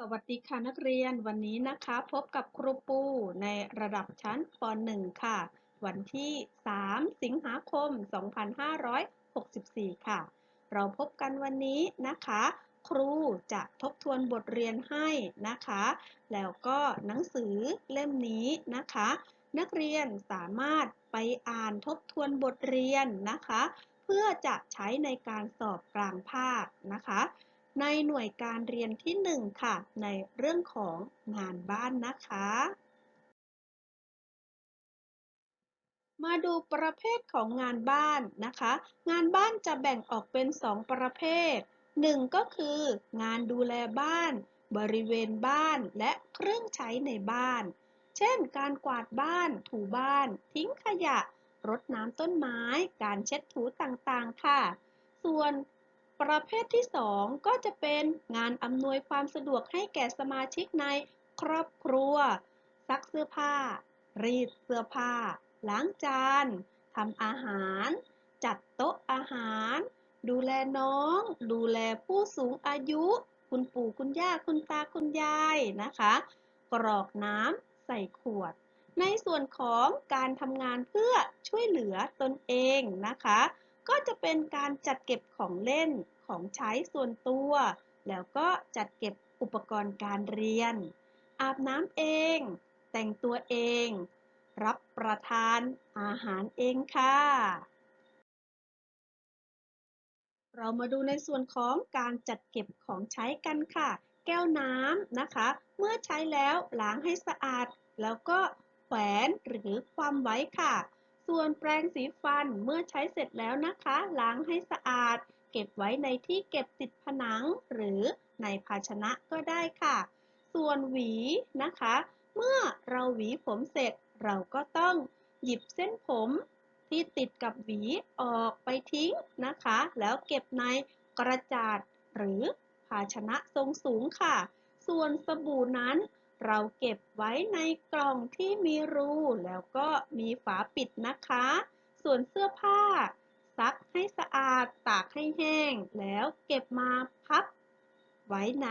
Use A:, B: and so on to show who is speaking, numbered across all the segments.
A: สวัสดีค่ะนักเรียนวันนี้นะคะ พบกับครูปูในระดับชั้นป .1 ค่ะ วันที่ 3 สิงหาคม 2564 ค่ะ เราพบกันวันนี้นะคะ ครูจะทบทวนบทเรียนให้นะคะ แล้วก็หนังสือเล่มนี้นะคะ นักเรียนสามารถไปอ่านทบทวนบทเรียนนะคะ เพื่อจะใช้ในการสอบกลางภาคนะคะ ในหน่วยการเรียนที่ 1 ค่ะ ในเรื่องของงานบ้านนะคะ มาดูประเภทของงานบ้านนะคะ งานบ้านจะแบ่งออกเป็น 2 ประเภท 1 ก็คือ งานดูแลบ้าน บริเวณบ้านและเครื่องใช้ในบ้าน เช่น การกวาดบ้าน ถูบ้าน ทิ้งขยะ รดน้ำต้นไม้ การเช็ดถูต่างๆ ค่ะ ส่วน ประเภทที่ 2 ก็จะเป็นงานอำนวยความสะดวกให้แก่สมาชิกในครอบครัว ซักเสื้อผ้า รีดเสื้อผ้า ล้างจานทำอาหาร จัดโต๊ะอาหาร ดูแลน้อง ดูแลผู้สูงอายุ คุณปู่คุณย่าคุณตาคุณยายนะคะ กรอกน้ำใส่ขวด ในส่วนของการทำงานเพื่อช่วยเหลือตนเองนะคะ ก็จะเป็นการจัดเก็บของเล่นของใช้ส่วนตัว แล้วก็จัดเก็บอุปกรณ์การเรียน อาบน้ำเอง แต่งตัวเอง รับประทานอาหารเองค่ะ เรามาดูในส่วนของการจัดเก็บของใช้กันค่ะ แก้วน้ำนะคะ เมื่อใช้แล้วล้างให้สะอาด แล้วก็แขวนหรือความไว้ค่ะ ส่วนแปรงสีฟันเมื่อใช้เสร็จแล้วนะคะ ล้างให้สะอาด เก็บไว้ในที่เก็บติดผนัง หรือในภาชนะก็ได้ค่ะ ส่วนหวีนะคะ เมื่อเราหวีผมเสร็จเราก็ต้องหยิบเส้นผมที่ติดกับหวีออกไปทิ้งนะคะ แล้วเก็บในกระจาดหรือภาชนะทรงสูงค่ะ ส่วนสบู่นั้น เราเก็บไว้ในกล่องที่มีรูแล้วก็มีฝาปิดนะคะ ส่วนเสื้อผ้า ซักให้สะอาดตากให้แห้ง แล้วเก็บมาพับ ไว้ใน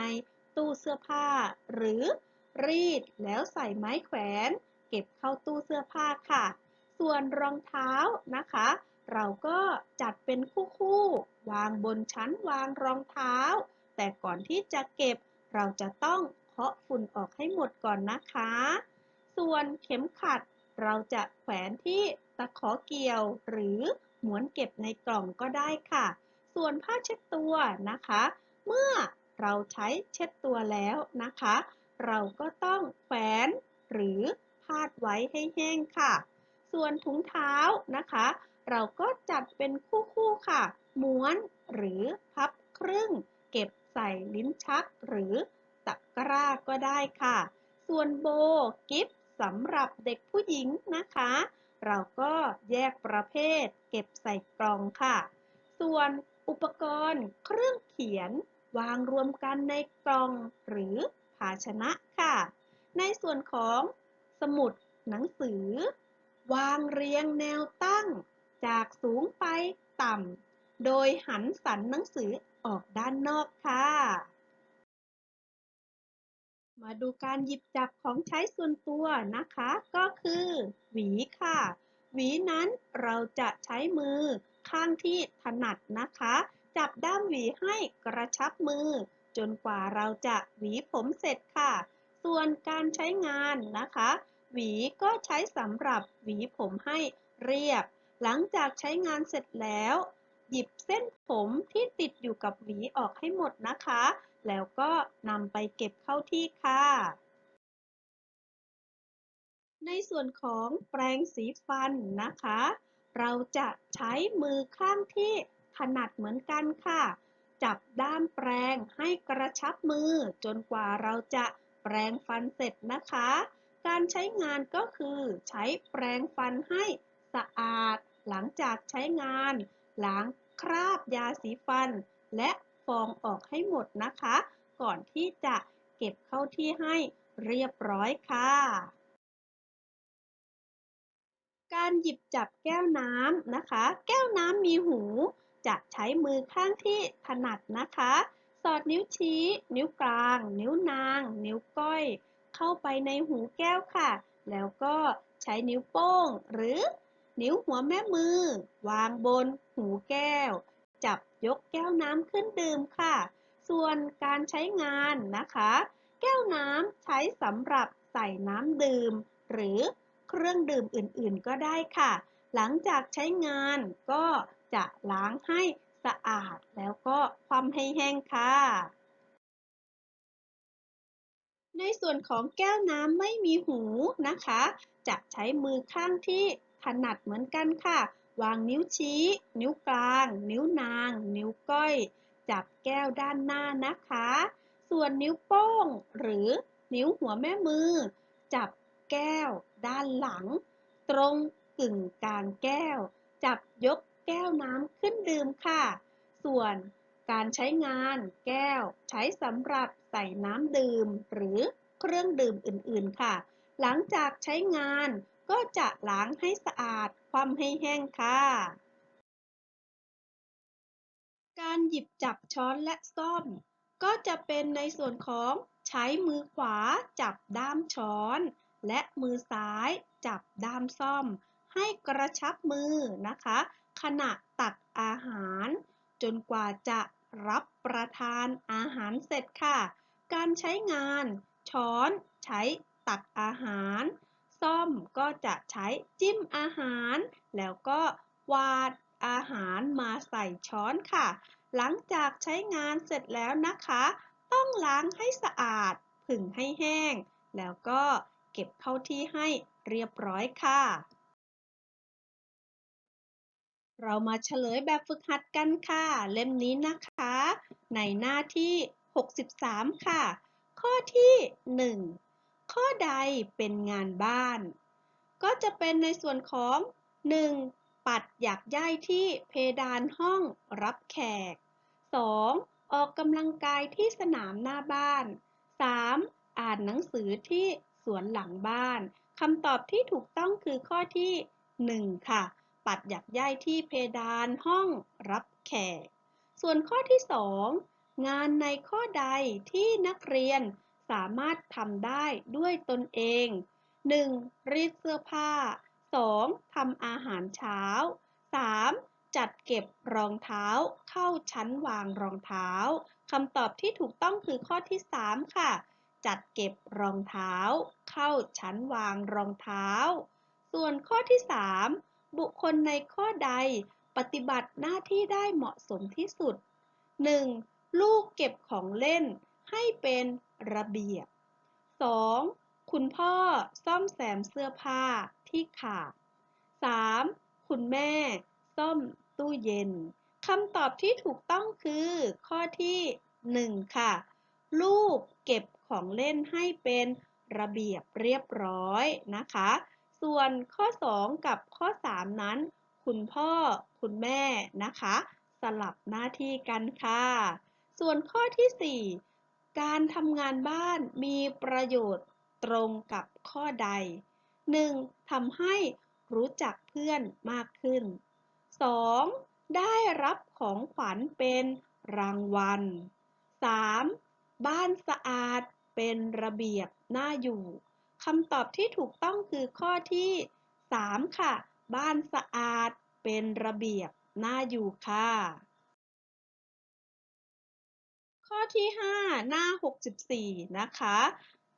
A: ตู้เสื้อผ้า หรือรีดแล้วใส่ไม้แขวน เก็บเข้าตู้เสื้อผ้าค่ะ ส่วนรองเท้านะคะ เราก็จัดเป็นคู่ๆวางบนชั้นวางรองเท้า แต่ก่อนที่จะเก็บเราจะต้อง เคาะฝุ่นออกให้หมดก่อนนะคะ ส่วนเข็มขัดเราจะแขวนที่ตะขอเกี่ยวหรือหมวนเก็บในกล่องก็ได้ค่ะ ส่วนผ้าเช็ดตัวนะคะ เมื่อเราใช้เช็ดตัวแล้วนะคะ เราก็ต้องแขวนหรือพาดไว้ให้แห้งค่ะ ส่วนถุงเท้านะคะ เราก็จัดเป็นคู่ๆค่ะ ม้วนหรือพับครึ่ง เก็บใส่ลิ้นชักหรือ ตะกร้าก็ได้ค่ะ ส่วนโบกิฟสำหรับเด็กผู้หญิงนะคะ เราก็แยกประเภท เก็บใส่กล่องค่ะ ส่วนอุปกรณ์เครื่องเขียนวางรวมกันในกล่องหรือภาชนะค่ะ ในส่วนของสมุดหนังสือ วางเรียงแนวตั้ง จากสูงไปต่ำ โดยหันสันหนังสือออกด้านนอกค่ะ มาดูการหยิบจับของใช้ส่วนตัวนะคะ ก็คือ หวีค่ะ หวีนั้นเราจะใช้มือข้างที่ถนัดนะคะ จับด้ามหวีให้กระชับมือ จนกว่าเราจะหวีผมเสร็จค่ะ ส่วนการใช้งานนะคะ หวีก็ใช้สำหรับหวีผมให้เรียบ หลังจากใช้งานเสร็จแล้ว หยิบเส้นผมที่ติดอยู่กับหวีออกให้หมดนะคะ แล้วก็นำไปเก็บเข้าที่ค่ะ ในส่วนของแปรงสีฟันนะคะ เราจะใช้มือข้างที่ถนัดเหมือนกันค่ะ จับด้ามแปรงให้กระชับมือ จนกว่าเราจะแปรงฟันเสร็จนะคะ การใช้งานก็คือใช้แปรงฟันให้สะอาด หลังจากใช้งานล้างคราบยาสีฟัน และ ฟองออกให้หมดนะคะ ก่อนที่จะเก็บเข้าที่ให้เรียบร้อยค่ะ การหยิบจับแก้วน้ำนะคะ แก้วน้ำมีหู จะใช้มือข้างที่ถนัดนะคะ สอดนิ้วชี้ นิ้วกลาง นิ้วนาง นิ้วก้อย เข้าไปในหูแก้วค่ะ แล้วก็ใช้นิ้วโป้ง หรือ นิ้วหัวแม่มือ วางบนหูแก้ว จับยกแก้วน้ำขึ้นดื่มค่ะ ส่วนการใช้งานนะคะ แก้วน้ำใช้สำหรับใส่น้ำดื่ม หรือเครื่องดื่มอื่นๆก็ได้ค่ะ หลังจากใช้งานก็จะล้างให้สะอาดแล้วก็ความให้แห้งค่ะ ในส่วนของแก้วน้ำไม่มีหูนะคะ จะใช้มือข้างที่ถนัดเหมือนกันค่ะ วางนิ้วชี้ นิ้วกลาง นิ้วนาง นิ้วก้อย จับแก้วด้านหน้านะคะ ส่วนนิ้วโป้ง หรือนิ้วหัวแม่มือ จับแก้ว ด้านหลัง ตรงกึ่งกลางแก้ว จับยกแก้วน้ำขึ้นดื่มค่ะ ส่วนการใช้งานแก้วใช้สำหรับใส่น้ำดื่ม หรือเครื่องดื่มอื่นๆค่ะ หลังจากใช้งานก็จะล้างให้สะอาด คว่ำให้แห้งค่ะ การหยิบจับช้อนและซ่อม ก็จะเป็นในส่วนของใช้มือขวาจับด้ามช้อน และมือซ้ายจับด้ามซ่อม ให้กระชับมือนะคะ ขณะตักอาหาร จนกว่าจะรับประทานอาหารเสร็จค่ะ การใช้งาน ช้อน ใช้ตักอาหาร ซ่อมก็จะใช้จิ้มอาหาร แล้วก็วาดอาหารมาใส่ช้อนค่ะ หลังจากใช้งานเสร็จแล้วนะคะ ต้องล้างให้สะอาด ผึ่งให้แห้ง แล้วก็เก็บเข้าที่ให้เรียบร้อยค่ะ เรามาเฉลยแบบฝึกหัดกันค่ะ เล่มนี้นะคะ ในหน้าที่ 63 ค่ะ ข้อที่ 1 ข้อใดเป็นงานบ้าน ก็จะเป็นในส่วนของ 1. ปัดหยักย่ายที่เพดานห้องรับแขก 2. ออกกำลังกายที่สนามหน้าบ้าน 3. อ่านหนังสือที่สวนหลังบ้านคำตอบที่ถูกต้องคือข้อที่ 1 ค่ะ ปัดหยักย่ายที่เพดานห้องรับแขก ส่วนข้อที่ 2 งานในข้อใดที่นักเรียน สามารถทำได้ด้วยตนเอง 1. รีดเสื้อผ้า 2. ทำอาหารเช้า 3. จัดเก็บรองเท้าเข้าชั้นวางรองเท้าคำตอบที่ถูกต้องคือข้อที่ 3 ค่ะ จัดเก็บรองเท้า เข้าชั้นวางรองเท้า ส่วนข้อที่ 3 บุคคลในข้อใดปฏิบัติหน้าที่ได้เหมาะสมที่สุด 1. ลูกเก็บของเล่น ให้เป็นระเบียบ 2. คุณพ่อซ่อมแซมเสื้อผ้าที่ขาด 3. คุณแม่ซ่อมตู้เย็นคำตอบที่ถูกต้องคือข้อที่ 1 ค่ะ ลูกเก็บของเล่นให้เป็นระเบียบเรียบร้อยนะคะ ส่วนข้อ 2 กับข้อ 3 นั้น คุณพ่อคุณแม่นะคะ สลับหน้าที่กันค่ะ ส่วนข้อที่ 4 การทำงานบ้านมีประโยชน์ตรงกับข้อใด 1. ทำให้รู้จักเพื่อนมากขึ้น 2. ได้รับของขวัญเป็นรางวัล 3. บ้านสะอาดเป็นระเบียบน่าอยู่คำตอบที่ถูกต้องคือข้อที่ 3 ค่ะ บ้านสะอาดเป็นระเบียบน่าอยู่ค่ะ ข้อที่ 5 หน้า 64 นะคะ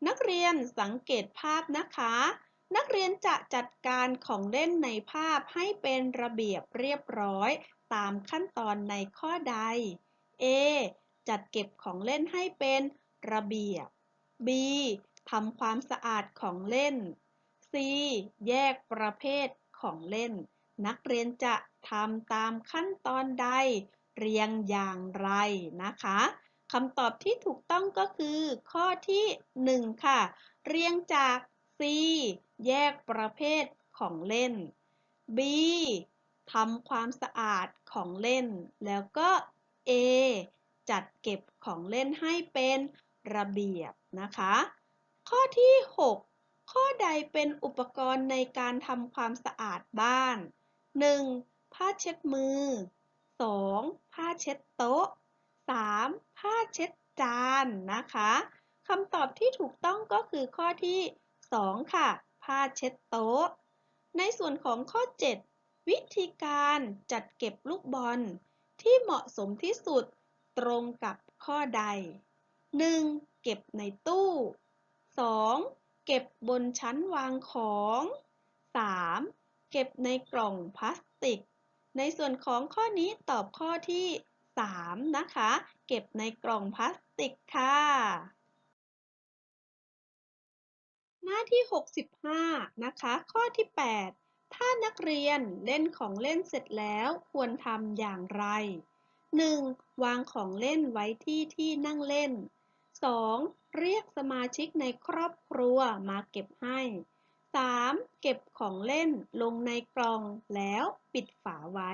A: นักเรียนสังเกตภาพนะคะ นักเรียนจะจัดการของเล่นในภาพให้เป็นระเบียบเรียบร้อย ตามขั้นตอนในข้อใด A จัดเก็บของเล่นให้เป็นระเบียบ B ทำความสะอาดของเล่น C แยกประเภทของเล่น นักเรียนจะทำตามขั้นตอนใด เรียงอย่างไรนะคะ คำตอบที่ถูกต้องก็คือ ข้อที่ 1 ค่ะ เรียงจาก C แยกประเภทของเล่น B ทำความสะอาดของเล่น แล้วก็ A จัดเก็บของเล่นให้เป็นระเบียบนะคะ ข้อที่ 6 ข้อใดเป็นอุปกรณ์ในการทำความสะอาดบ้าน 1. ผ้าเช็ดมือ 2. ผ้าเช็ดโต๊ะ 3. ผ้าเช็ดจานนะคะคำตอบที่ถูกต้องก็คือข้อที่ 2 ค่ะ ผ้าเช็ดโต๊ะ ในส่วนของข้อ 7 วิธีการจัดเก็บลูกบอล ที่เหมาะสมที่สุดตรงกับข้อใด 1. เก็บในตู้ 2. เก็บบนชั้นวางของ 3. เก็บในกล่องพลาสติก ในส่วนของข้อนี้ตอบข้อที่ 3 นะคะ เก็บในกล่องพลาสติกค่ะ หน้าที่ 65 นะคะ ข้อที่ 8 ถ้านักเรียนเล่นของเล่นเสร็จแล้วควรทำอย่างไร 1. วางของเล่นไว้ที่ที่นั่งเล่น 2. เรียกสมาชิกในครอบครัวมาเก็บให้ 3. เก็บของเล่นลงในกล่องแล้วปิดฝาไว้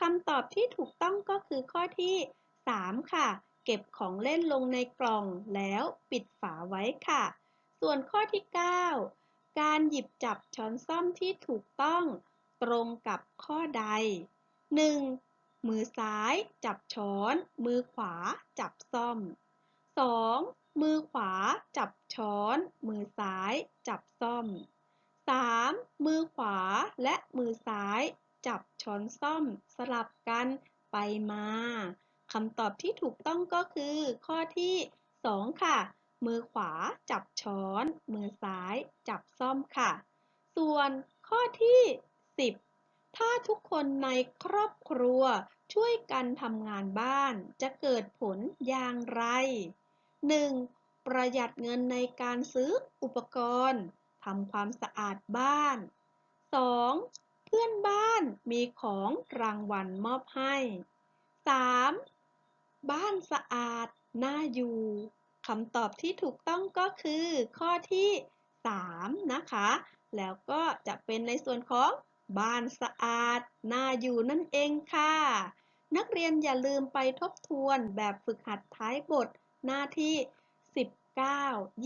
A: คำตอบที่ถูกต้องก็คือข้อที่ 3 ค่ะ เก็บของเล่นลงในกล่องแล้วปิดฝาไว้ค่ะ ส่วนข้อที่ 9 การหยิบจับช้อนซ่อมที่ถูกต้องตรงกับข้อใด 1. มือซ้ายจับช้อน มือขวาจับซ่อม 2. มือขวาจับช้อน มือซ้ายจับซ่อม 3. มือขวาและมือซ้าย จับช้อนซ่อมสลับกันไปมาคำตอบที่ถูกต้องก็คือข้อที่ 2 ค่ะ มือขวาจับช้อน มือซ้ายจับซ่อมค่ะ ส่วนข้อที่ 10 ถ้าทุกคนในครอบครัวช่วยกันทำงานบ้านจะเกิดผลอย่างไร 1. ประหยัดเงินในการซื้ออุปกรณ์ทำความสะอาดบ้าน 2. มีของรางวัลมอบให้ 3. บ้านสะอาด น่าอยู่ คำตอบที่ถูกต้องก็คือข้อที่ 3 นะคะ แล้วก็จะเป็นในส่วนของบ้านสะอาด น่าอยู่นั่นเองค่ะ นักเรียนอย่าลืมไปทบทวนแบบฝึกหัดท้ายบทหน้าที่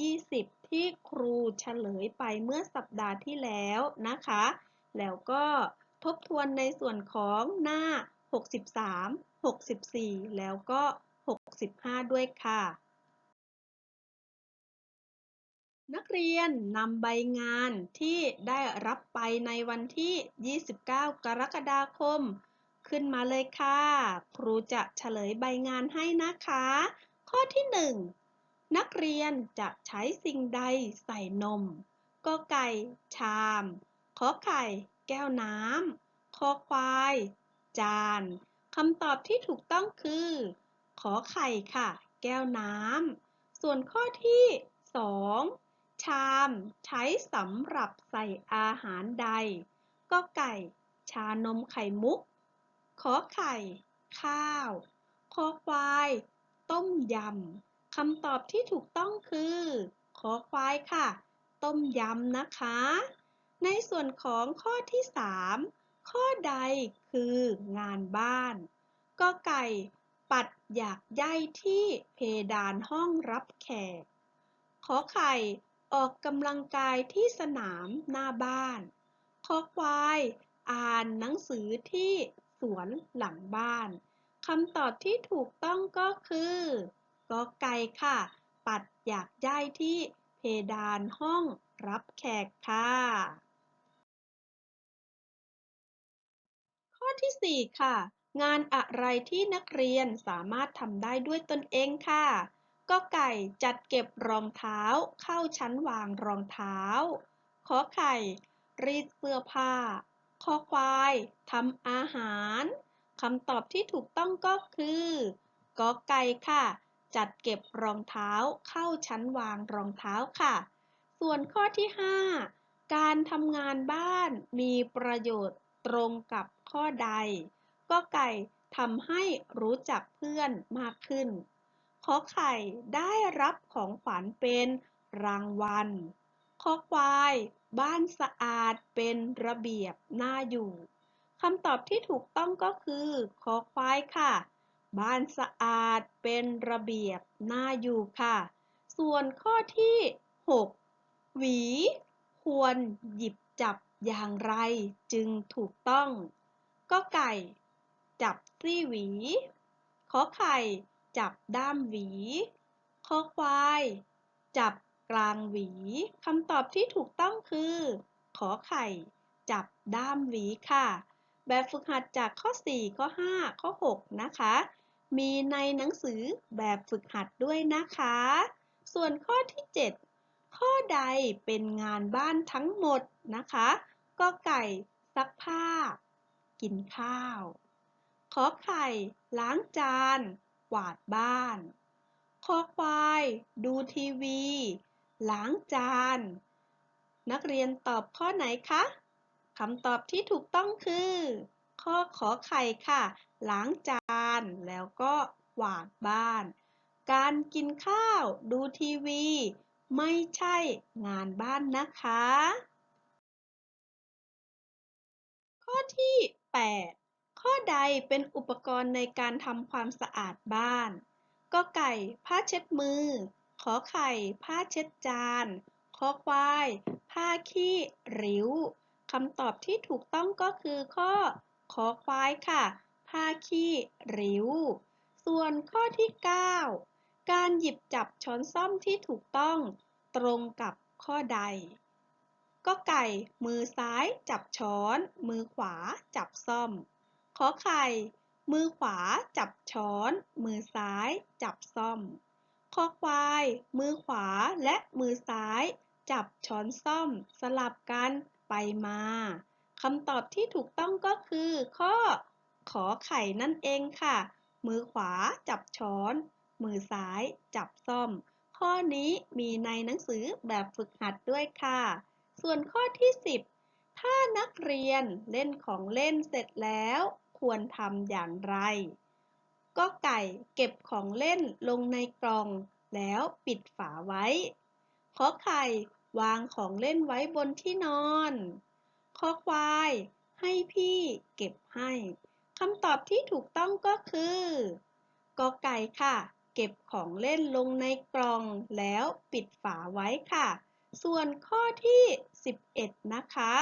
A: 19 20 ที่ครูเฉลยไปเมื่อสัปดาห์ที่แล้วนะคะ แล้วก็ ทบทวนในส่วนของหน้า 63 64 แล้วก็ 65 ด้วยค่ะ นักเรียนนำใบงานที่ได้รับไปในวันที่ 29 กรกฎาคม ขึ้นมาเลยค่ะ ครูจะเฉลยใบงานให้นะคะ ข้อที่ 1 นักเรียนจะใช้สิ่งใดใส่นมกอไก่ ชาม ขอไข่ แก้วน้ำคอควาย จานคำตอบที่ถูกต้องคือ ขอไข่ค่ะ แก้วน้ำส่วนข้อที่ 2 ชาม ใช้สำหรับใส่อาหารใด ก็ไก่ ชานมไข่มุก ขอไข่ ข้าวคอควาย ต้มยำคำตอบที่ถูกต้องคือ ขอควายค่ะ ต้มยำนะคะ ในส่วนของข้อที่ 3 ข้อใดคืองานบ้านก็ไก่ปัดอยากใยที่เพดานห้องรับแขก ขอไข่ออกกำลังกายที่สนามหน้าบ้าน ขอควายอ่านหนังสือที่สวนหลังบ้าน คำตอบที่ถูกต้องก็คือกอไก่ค่ะ ปัดอยากย้ายที่เพดานห้องรับแขกค่ะ ที่ 4 ค่ะ งานอะไรที่นักเรียนสามารถทำได้ด้วยตนเองค่ะก็ไก่จัดเก็บรองเท้าเข้าชั้นวางรองเท้า ขอไข่ รีดเสื้อผ้า คอควายทำอาหารคำตอบที่ถูกต้องก็คือกอไก่ค่ะ จัดเก็บรองเท้าเข้าชั้นวางรองเท้าค่ะ ส่วนข้อที่ 5 การทำงานบ้านมีประโยชน์ตรงกับ ข้อใด ก็ไก่ทำให้รู้จักเพื่อนมากขึ้น ขอไข่ได้รับของขวัญเป็นรางวัล ขอควาย บ้านสะอาดเป็นระเบียบน่าอยู่ คำตอบที่ถูกต้องก็คือ ขอควายค่ะ บ้านสะอาดเป็นระเบียบน่าอยู่ค่ะ ส่วนข้อที่ 6 หวี ควรหยิบจับอย่างไรจึงถูกต้อง ก็ไก่ จับซี่หวี ขอไข่ จับด้ามหวี คอควาย จับกลางหวี คำตอบที่ถูกต้องคือ ขอไข่ จับด้ามหวีค่ะ แบบฝึกหัดจากข้อ 4 ข้อ 5 ข้อ 6 นะคะ มีในหนังสือแบบฝึกหัดด้วยนะคะ ส่วนข้อที่ 7 ข้อใดเป็นงานบ้านทั้งหมดนะคะ ก็ไก่ซักผ้า กินข้าว ขอไข่ ล้างจาน กวาดบ้าน คอควาย ดูทีวี ล้างจาน นักเรียนตอบข้อไหนคะ คำตอบที่ถูกต้องคือ ข้อขอไข่ค่ะ ล้างจาน แล้วก็กวาดบ้าน การกินข้าว ดูทีวี ไม่ใช่งานบ้านนะคะ 8 ข้อใดเป็นอุปกรณ์ในการทำความสะอาดบ้าน ก็ไก่ผ้าเช็ดมือ ขอไข่ผ้าเช็ดจานคอควาย ผ้าขี้ริ้ว คำตอบที่ถูกต้องก็คือข้อ ขอควายค่ะ ผ้าขี้ริ้ว ส่วนข้อที่ 9 การหยิบจับช้อนซ่อมที่ถูกต้องตรงกับข้อใด ก็ไก่ มือซ้าย จับช้อน มือขวา จับซ่อม ขอไข่ มือขวา จับช้อน มือซ้าย จับซ่อม คอควาย มือขวาและมือซ้าย จับช้อนซ่อม สลับกันไปมาคำตอบที่ถูกต้องก็คือข้อ ขอไข่นั่นเองค่ะ มือขวาจับช้อน มือซ้ายจับซ่อม ข้อนี้มีในหนังสือแบบฝึกหัดด้วยค่ะ ส่วนข้อที่ 10 ถ้านักเรียนเล่นของเล่นเสร็จแล้ว ควรทำอย่างไรก็ไก่เก็บของเล่นลงในกล่อง แล้วปิดฝาไว้ ขอไข่วางของเล่นไว้บนที่นอน ขอควายให้พี่เก็บให้คำตอบที่ถูกต้องก็คือกอไก่ค่ะ เก็บของเล่นลงในกล่องแล้วปิดฝาไว้ค่ะ ส่วนข้อที่ 11 นะคะ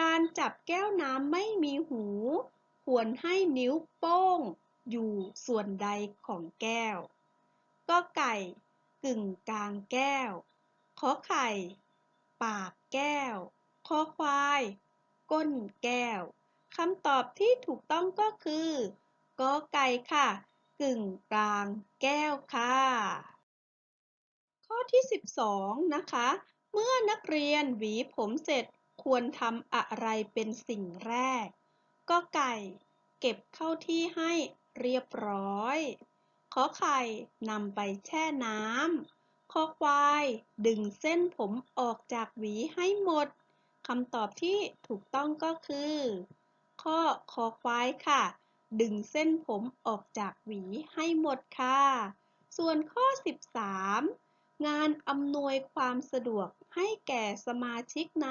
A: การจับแก้วน้ำไม่มีหู ควรให้นิ้วโป้ง อยู่ส่วนใดของแก้ว ก็ไก่กึ่งกลางแก้ว ขอไข่ ปากแก้ว คอควาย ก้นแก้ว คำตอบที่ถูกต้องก็คือ กอไก่ค่ะ กึ่งกลางแก้วค่ะ ข้อที่ 12 นะคะ มื่อนักเรียนหวีผมเสร็จควรทำอะไรเป็นสิ่งแรก ก็ไก่ เก็บเข้าที่ให้เรียบร้อย ขอไข่นำไปแช่น้ำคอควาย ดึงเส้นผมออกจากหวีให้หมด คำตอบที่ถูกต้องก็คือ ข้อคอควายค่ะ ดึงเส้นผมออกจากหวีให้หมดค่ะ ส่วนข้อ 13 งานอำนวยความสะดวก ให้แก่สมาชิกใน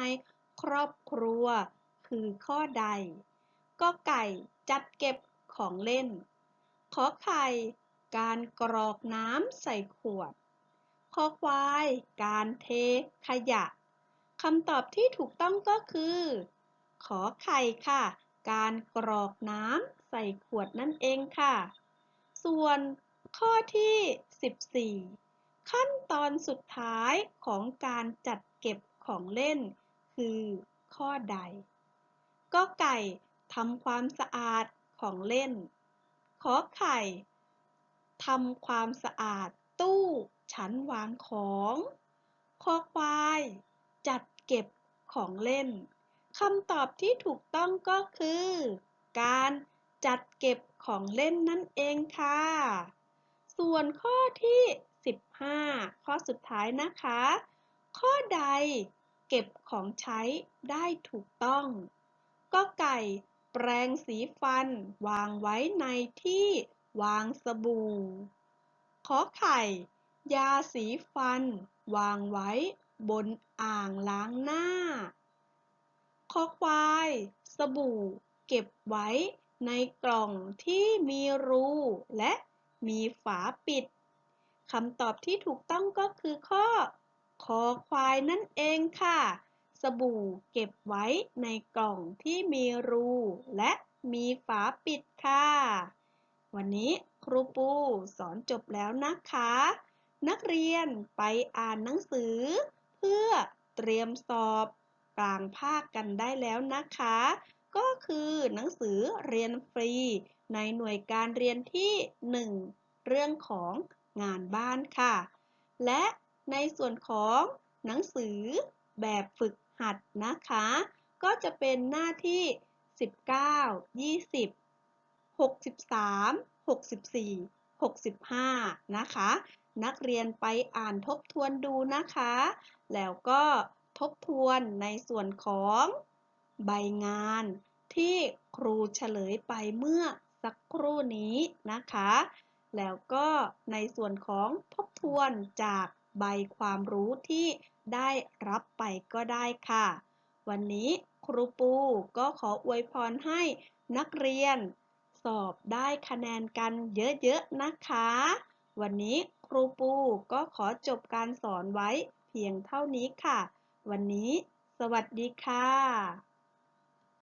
A: ครอบครัว คือข้อใด ก็ไก่จัดเก็บของเล่น ขอไข่การกรอกน้ำใส่ขวดคอควายการเทขยะคำตอบที่ถูกต้องก็คือ ขอไข่ค่ะ การกรอกน้ำใส่ขวดนั่นเองค่ะ ส่วนข้อที่ 14 ขั้นตอนสุดท้ายของการจัดเก็บของเล่น คือข้อใด ก็ไก่ทำความสะอาดของเล่น ขอไข่ทำความสะอาดตู้ชั้นวางของคอควาย จัดเก็บของเล่นคำตอบที่ถูกต้องก็คือ การจัดเก็บของเล่นนั่นเองค่ะ ส่วนข้อที่ 15 ข้อสุดท้ายนะคะ ข้อใดเก็บของใช้ได้ถูกต้อง ก็ไก่แปรงสีฟันวางไว้ในที่วางสบู่ ขอไข่ ยาสีฟัน วางไว้บนอ่างล้างหน้าคอควาย สบู่ เก็บไว้ในกล่องที่มีรูและมีฝาปิด คำตอบที่ถูกต้องก็คือข้อ คอควายนั่นเองค่ะ สบู่เก็บไว้ในกล่องที่มีรู และมีฝาปิดค่ะ วันนี้ครูปูสอนจบแล้วนะคะ นักเรียนไปอ่านหนังสือ เพื่อเตรียมสอบกลางภาคกันได้แล้วนะคะ ก็คือหนังสือเรียนฟรี ในหน่วยการเรียนที่ 1 เรื่องของ งานบ้านค่ะ และในส่วนของหนังสือแบบฝึกหัดนะคะ ก็จะเป็นหน้าที่ 19 20 63 64 65 นะคะ นักเรียนไปอ่านทบทวนดูนะคะ แล้วก็ทบทวนในส่วนของใบงานที่ครูเฉลยไปเมื่อสักครู่นี้นะคะ แล้วก็ในส่วนของทบทวนจากใบความรู้ที่ได้รับไปก็ได้ค่ะ วันนี้ครูปูก็ขออวยพรให้นักเรียน สอบได้คะแนนกันเยอะๆนะคะ วันนี้ครูปูก็ขอจบการสอนไว้เพียงเท่านี้ค่ะ วันนี้ สวัสดีค่ะ